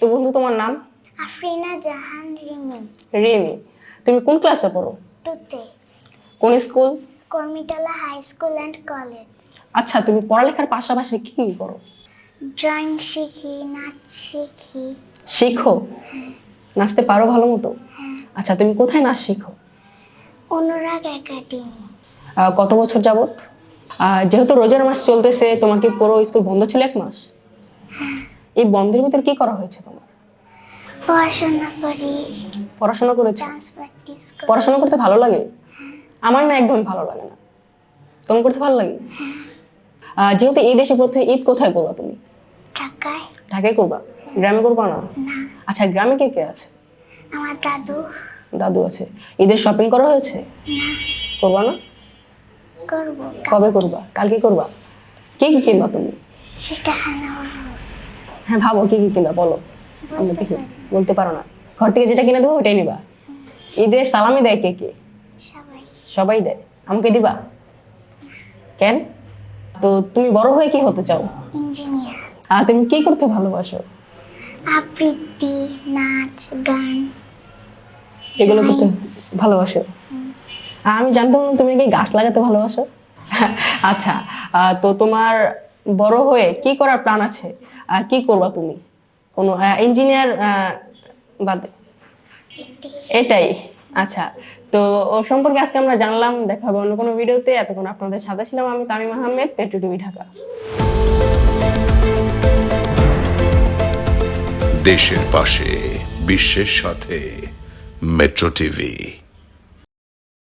তো বন্ধু তোমার নাম? আফরিনা জাহান রিমি। রেমি। তুমি কোন ক্লাসে পড়ো? টুতে কোন school Kurmitola high school and college আচ্ছা তুমি পড়ালেখার পাশাপাশি কি কি করো? ড্রয়িং শিখি নাচ শিখি। শিখো? নাচতে পারো ভালো মতো? আচ্ছা তুমি কোথায় নাচ শিখো? অনুরাগ একাডেমি। কত বছর যাবত যেহেতু রোজার মাস চলতেছে তোমার কি পুরো স্কুল বন্ধ ছিল এক মাস। এই বন্ধের ভিতর কি করা হয়েছে তোমার? পড়াশোনা করি। পড়াশোনা করেছ? পড়াশোনা করতে ভালো লাগে? আমার না একদম ভালো লাগে না। তোমার করতে ভালো লাগে? যেহেতু এই দেশে প্রথমে ঈদ কোথায় করবা তুমি? ঢাকায়। ঢাকায় করবা? গ্রামে করবা না? আচ্ছা গ্রামে কে কে আছে? আমার দাদু। দাদু আছে। ঈদের শপিং করা হয়েছে? করবা না? করব। কবে করবা? কালকে করবা? কি কি কিনবা তুমি? সেটা বলব হ্যাঁ ভাবো কি কি কিনবা বলো। আমরা দেখি বলতে পারো না। ঘর থেকে যেটা কিনে দেবো ওটাই নিবা। ঈদে সালামি দেয় কে কে? সবাই। দেয়। আমাকে দিবা? কেন? তো তুমি বড় হয়ে কি হতে চাও? ইঞ্জিনিয়ার। আর তুমি কি করতে ভালোবাসো? আবৃত্তি নাচ গান। এগুলো করতে ভালোবাসো? আমি জানতাম তুমি নাকি গাছ লাগাতে ভালোবাসো? আচ্ছা আহ, তো তোমার বড় হয়ে কি করার প্ল্যান আছে? আর কি করবা তুমি? কোনো ইঞ্জিনিয়ার বাদে। এটাই। আচ্ছা তো ও সম্পর্কে আজকে আমরা জানলাম দেখা হবে অন্য কোনো ভিডিওতে। এতক্ষণ আপনাদের সাথে ছিলাম আমি তামিম আহমেদ পেট্রো টিভি ঢাকা। দেশের পাশে, বিশ্বের সাথে মেট্রো টিভি